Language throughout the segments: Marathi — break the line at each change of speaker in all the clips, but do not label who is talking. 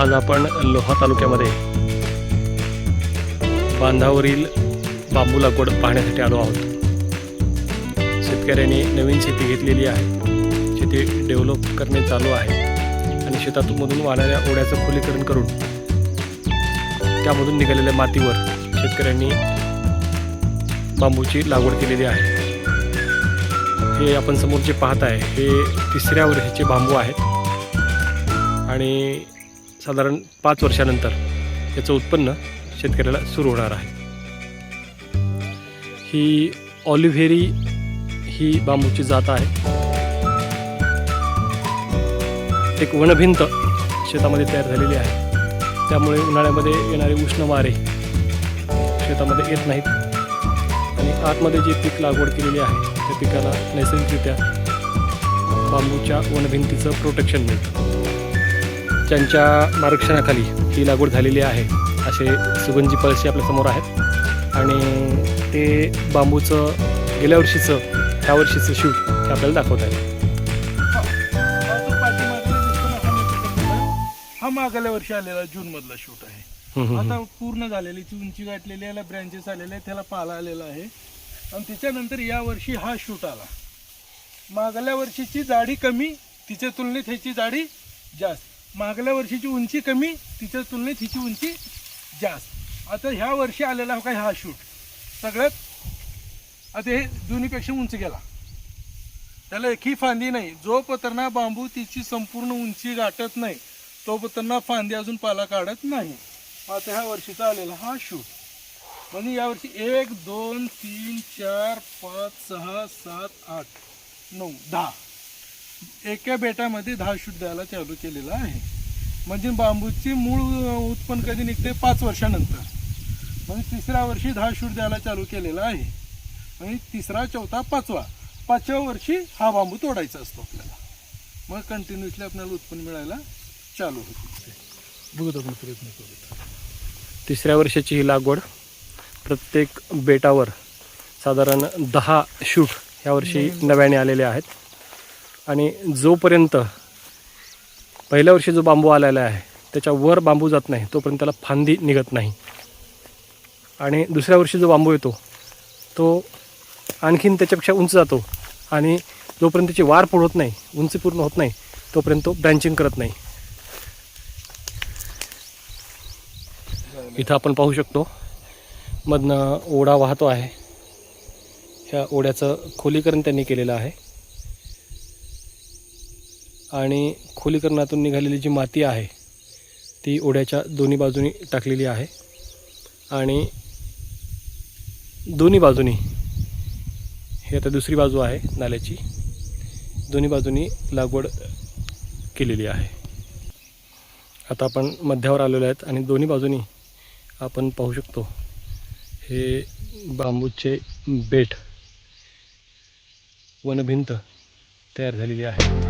आज आपण लोहा तालुक्यामध्ये बांधावरील बांबू लागवड पाहण्यासाठी आलो आहोत. शेतकऱ्यांनी नवीन शेती घेतलेली आहे. शेती डेव्हलप करणे चालू आहे. आणि शेतातूनमधून वाहणाऱ्या ओढ्याचं खोलीकरण करून त्यामधून निघालेल्या मातीवर शेतकऱ्यांनी बांबूची लागवड केलेली आहे. हे आपण समोर जे पाहत आहे हे तिसऱ्या वर्षीचे बांबू आहेत. आणि साधारण पाच वर्षानंतर याचं उत्पन्न शेतकऱ्याला सुरू होणार आहे. ही ऑलिव्हेरी ही बांबूची जात आहे. एक वनभिंत शेतामध्ये तयार झालेली आहे. त्यामुळे उन्हाळ्यामध्ये येणारे उष्ण वारे शेतामध्ये येत नाहीत. आणि आतमध्ये जे पीक लागवड केलेली आहे त्या पिकाला नैसर्गिकरित्या बांबूच्या वनभिंतीचं प्रोटेक्शन मिळतं. त्यांच्या मार्गदर्शनाखाली ही लागवड झालेली आहे असे सुगंधी पळशी आपल्यासमोर आहेत. आणि ते बांबूचं गेल्या वर्षीचं ह्या वर्षीचं शूट हे आपल्याला दाखवत आहे
हा मागल्या वर्षी आलेला जून मधला शूट आहे. आता पूर्ण झालेली उंची गाठलेली याला ब्रँचेस आलेले त्याला पाला आलेला आहे. आणि त्याच्यानंतर या वर्षी हा शूट आला. मागल्या वर्षीची जाडी कमी तिच्या तुलनेत ह्याची जाडी जास्त. मागल्या वर्षीची उंची कमी तिच्या तुलनेत हिची उंची जास्त. आता ह्या वर्षी आलेला काय हा शूट सगळ्यात आता हे दोन्हीपेक्षा उंच गेला. त्याला एकही फांदी नाही. जो पतरणा बांबू तिची संपूर्ण उंची गाठत नाही तो पतरणा फांदी अजून पाला काढत नाही. आता ह्या वर्षीचा आलेला हा शूट म्हणजे यावर्षी एक दोन तीन चार पाच सहा सात आठ नऊ दहा. एका बेटामध्ये दहा शूट द्यायला चालू केलेला आहे. म्हणजे बांबूची मूळ उत्पन्न कधी निघते? पाच वर्षानंतर. म्हणजे तिसऱ्या वर्षी दहा शूट द्यायला चालू केलेला आहे. आणि तिसरा चौथा पाचवा पाचव्या वर्षी हा बांबू तोडायचा असतो आपल्याला. मग कंटिन्युअसली आपल्याला उत्पन्न मिळायला चालू होते. बघत आपण प्रयत्न करू
तिसऱ्या वर्षाची ही लागवड प्रत्येक बेटावर साधारण दहा शूट ह्या वर्षी नव्याने आलेले आहेत. आणि जोपर्यंत पहिल्या वर्षी जो बांबू आलेला आहे त्याच्या वर बांबू जात नाही तोपर्यंत त्याला फांदी निघत नाही. आणि दुसऱ्या वर्षी जो बांबू येतो तो आणखीन त्याच्यापेक्षा उंच जातो आणि जोपर्यंत त्याची वार पूर्ण होत नाही उंची पूर्ण होत नाही तोपर्यंत तो ब्रँचिंग करत नाही. इथं आपण पाहू शकतो मधनं ओढा वाहतो आहे. ह्या ओढ्याचं खोलीकरण त्यांनी केलेलं आहे. आणि खोलीकरणातून निघालेली जी माती आहे ती ओढ्याच्या दोन्ही बाजूनी टाकलेली आहे. आणि दोन्ही बाजूनी ही आता दुसरी बाजू आहे नाल्याची दोन्ही बाजूनी लागवड केलेली आहे. आता आपण मध्यावर आलेलो आहेत आणि दोन्ही बाजूनी आपण पाहू शकतो हे बांबूचे बेट वनभिंत तयार झालेली आहे.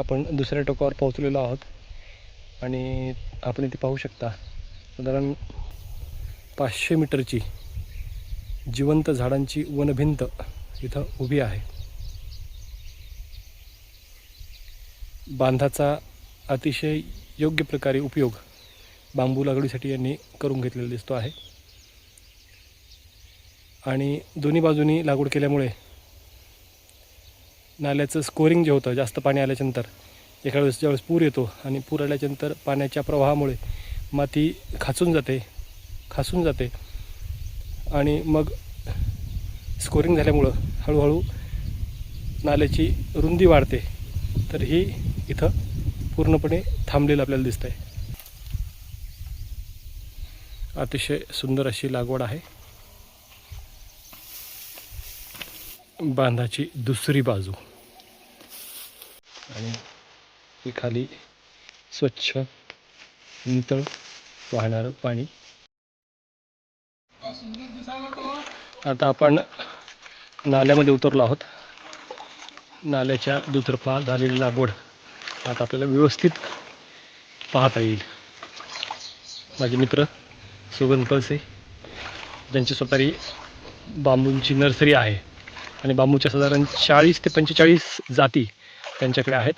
आपण दुसऱ्या टोकावर पोहोचलेलो आहोत. आणि आपण इथे पाहू शकता साधारण पाचशे मीटरची जिवंत झाडांची वनभिंत इथं उभी आहे. बांधाचा अतिशय योग्य प्रकारे उपयोग बांबू लागवडीसाठी यांनी करून घेतलेला दिसतो आहे. आणि दोन्ही बाजूनी लागवड केल्यामुळे नाल्याचं स्कोरिंग जे होतं जास्त पाणी आल्याच्यानंतर एखाद्या वेळेस ज्यावेळेस पूर येतो आणि पूर आल्याच्यानंतर पाण्याच्या प्रवाहामुळे माती खाचून जाते खासून जाते. आणि मग स्कोरिंग झाल्यामुळं हळूहळू नाल्याची रुंदी वाढते. तर ही इथं पूर्णपणे थांबलेलं आपल्याला दिसतं आहे अतिशय सुंदर अशी लागवड आहे. बांधाची दुसरी बाजू. आणि ती खाली स्वच्छ नितळ वाहणारं पाणी. आता आपण नाल्यामध्ये उतरलो आहोत. नाल्याच्या दुतर्फा झालेली लागवड आता आपल्याला व्यवस्थित पाहता येईल. माझे मित्र सुगंध कळसे ज्यांची स्वतःची बांबूंची नर्सरी आहे. आणि बांबूच्या साधारण चाळीस ते पंचेचाळीस जाती त्यांच्याकडे आहेत.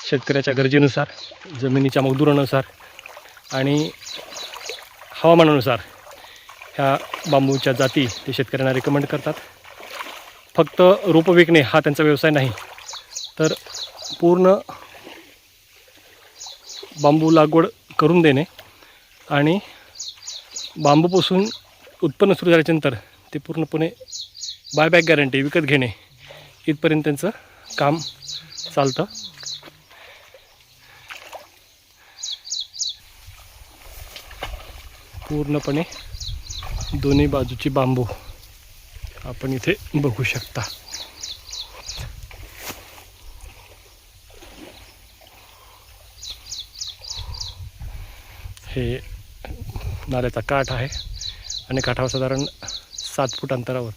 शेतकऱ्याच्या गरजेनुसार जमिनीच्या मगदुरानुसार आणि हवामानानुसार ह्या बांबूच्या जाती ते शेतकऱ्यांना रेकमेंड करतात. फक्त रोपं विकणे हा त्यांचा व्यवसाय नाही तर पूर्ण बांबू लागवड करून देणे आणि बांबूपासून उत्पन्न सुरू झाल्याच्यानंतर ते पूर्णपणे बायबॅक गॅरंटी विकत घेणे इथपर्यंत त्यांचं काम चालतं. पूर्णपणे दोन्ही बाजूची बांबू आपण इथे बघू शकता. हे नाल्याचा काठ आहे आणि काठावर साधारण सात फूट अंतरावर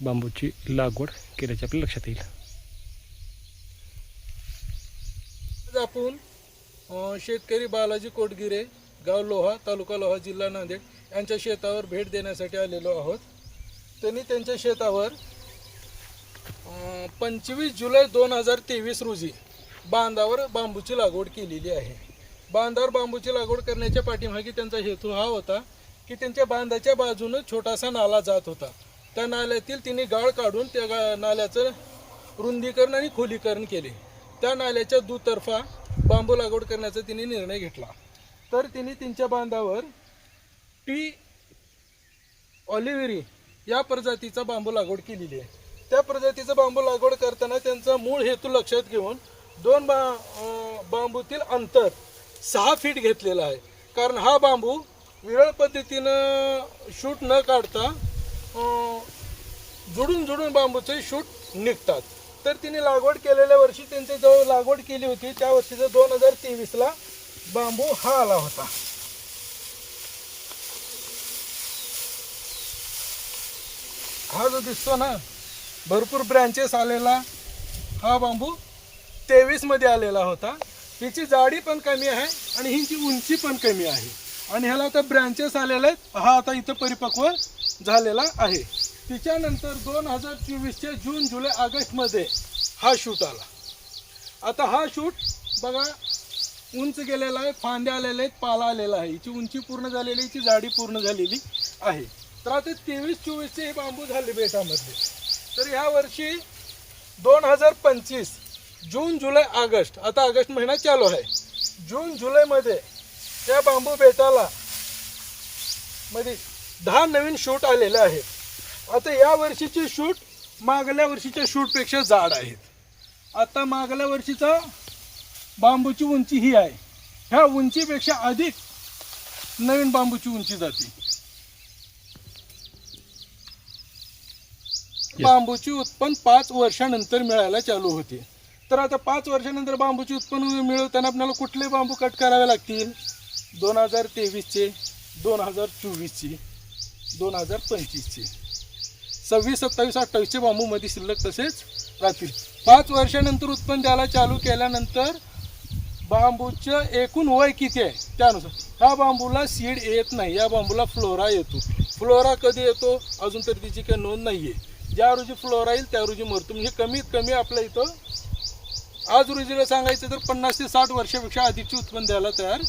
बांबूची लागवड केल्याचे आपल्या लक्षात येईल.
आज आपण शेतकरी बालाजी कोटगिरे गाव लोहा तालुका लोहा जिल्हा नांदेड यांच्या शेतावर भेट देण्यासाठी आलेलो आहोत. त्यांनी त्यांच्या शेतावर पंचवीस जुलै दोन हजार तेवीस रोजी बांधावर बांबूची लागवड केलेली आहे. बांधावर बांबूची लागवड करण्याच्या पाठीमागे त्यांचा हेतू हा होता की त्यांच्या बांधाच्या बाजूनं छोटासा नाला जात होता. त्या नाल्यातील तिने गाळ काढून त्या गा नाल्याचं रुंदीकरण आणि खोलीकरण केले. त्या नाल्याच्या दुतर्फा बांबू लागवड करण्याचा तिने निर्णय घेतला. तर तिने त्यांच्या बांधावर टी. ऑलिव्हेरी या प्रजातीचा बांबू लागवड केलेली आहे. त्या प्रजातीचा बांबू लागवड करताना त्यांचा मूळ हेतू लक्षात घेऊन दोन बा बांबूतील अंतर सहा फीट घेतलेला आहे. कारण हा बांबू विरळ पद्धतीनं शूट न काढता जुडून जुडून बांबूचे शूट निघतात. तर तिने लागवड केलेल्या वर्षी त्यांची जो लागवड केली होती त्या वर्षीचा दोन हजार तेवीसला बांबू हा आला होता. हा जो दिसतो ना भरपूर ब्रँचेस आलेला हा बांबू तेवीसमध्ये आलेला होता. हिची जाडी पण कमी आहे आणि हिची उंची पण कमी आहे. आणि ह्याला आता ब्रँचेस आलेले आहेत. हा आता इथं परिपक्व झालेला आहे. तिच्यानंतर दोन हजार चोवीसच्या जून जुलै ऑगस्टमध्ये हा शूट आला. आता हा शूट बघा उंच गेलेला आहे फांद्या आलेल्या आहेत पाला आलेला आहे. हिची उंची पूर्ण झालेली हिची जाडी पूर्ण झालेली आहे. तर आता तेवीस चोवीसचे हे बांबू झाले बेटामध्ये तर ह्या वर्षी दोन हजार पंचवीस जून जुलै ऑगस्ट आता ऑगस्ट महिना चालू आहे. जून जुलैमध्ये त्या बांबू बेटाला मध्ये दहा नवीन शूट आलेले आहेत. आता या वर्षीचे शूट मागल्या वर्षीच्या शूटपेक्षा जाड आहेत. आता मागल्या वर्षीचा बांबूची उंची ही आहे. ह्या उंचीपेक्षा अधिक नवीन बांबूची उंची जाते. बांबूची उत्पन्न पाच वर्षानंतर मिळायला चालू होते. तर आता पाच वर्षानंतर बांबूची उत्पन्न मिळवताना आपल्याला कुठले बांबू कट करावे लागतील? दोन हजार तेवीसचे दोन हजार चोवीसचे दोन हजार पंचवीसचे. सव्वीस सत्तावीस अठ्ठावीसचे बांबूमध्ये शिल्लक तसेच राहतील. पाच वर्षानंतर उत्पन्न द्यायला चालू केल्यानंतर बांबूचं एकूण वय किती आहे? त्यानुसार. ह्या बांबूला सीड येत नाही. या बांबूला फ्लोरा येतो. फ्लोरा कधी येतो? अजून तरी तिची काही नोंद नाही आहे ज्या रोजी फ्लोरा येईल त्या रोजी मरतो. म्हणजे कमीत कमी आपल्या इथं आज रोजीला सांगायचं तर पन्नास ते साठ वर्षापेक्षा अधिकचे उत्पन्न द्यायला तयार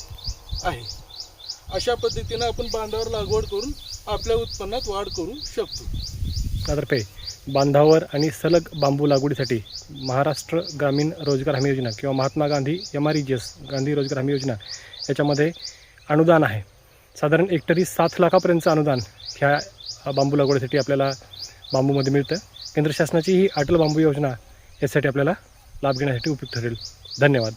आहे. अशा पद्धतीनं आपण बांधावर लागवड करून आपल्या उत्पन्नात वाढ करू शकतो.
त्यातर्फे बांधावर आणि सलग बांबू लागवडीसाठी महाराष्ट्र ग्रामीण रोजगार हमी योजना किंवा Mahatma Gandhi M R E G S Gandhi रोजगार हमी योजना याच्यामध्ये अनुदान आहे. साधारण एकटरी सात लाखापर्यंतचं अनुदान ह्या बांबू लागवडीसाठी आपल्याला बांबूमध्ये मिळतं. केंद्र शासनाची ही अटल बांबू योजना यासाठी आपल्याला लाभ घेण्यासाठी उपयुक्त ठरेल. धन्यवाद.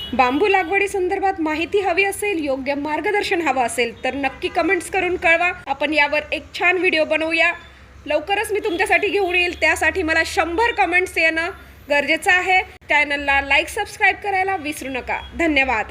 बांबू लागवडी संदर्भात माहिती हवी असेल योग्य मार्गदर्शन हवं असेल तर नक्की कमेंट्स करून कळवा. आपण यावर एक छान व्हिडिओ बनवूया. लवकरच मी तुमच्यासाठी घेऊन येईल. त्यासाठी मला शंभर कमेंट्स येणं गरजेचं आहे. चॅनलला लाईक सबस्क्राईब करायला विसरू नका. धन्यवाद.